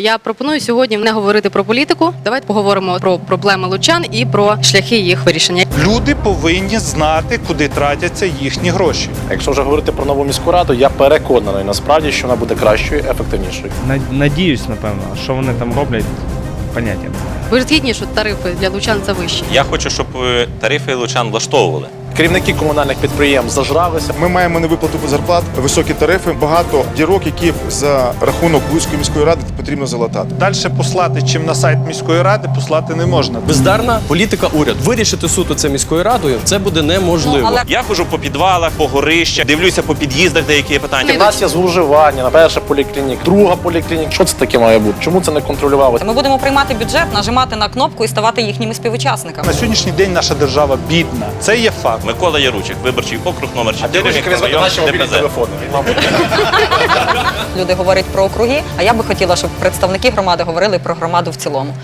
Я пропоную сьогодні не говорити про політику. Давайте поговоримо про проблеми лучан і про шляхи їх вирішення. Люди повинні знати, куди тратяться їхні гроші. Якщо вже говорити про нову міську раду, я переконаний насправді, що вона буде кращою, ефективнішою. Над- Надіюсь, напевно, що вони там роблять, поняття не. Ви ж згідні, що тарифи для лучан завищені. Я хочу, щоб е, тарифи лучан влаштовували. Керівники комунальних підприємств зажралися. Ми маємо невиплату зарплат, високі тарифи, багато дірок, які за рахунок Луцької міської ради потрібно залатати. Далі послати, чим на сайт міської ради, послати не можна. Бездарна політика уряд. Вирішити суто це міською радою це буде неможливо. але- Я ходжу по підвалах, по горищах, дивлюся по під'їздах деякі питання. У нас є зловживання на перша поліклініка, друга поліклініка. Що це таке має бути? Чому це не контролювалося? Ми будемо приймати бюджет, нажимати на кнопку і ставати їхніми співучасниками. На сьогоднішній день наша держава бідна. Це є факт. Микола Яручик, виборчий округ номер А 4, мікрорайон ДПЗ. Люди говорять про округи, а я би хотіла, щоб представники громади говорили про громаду в цілому.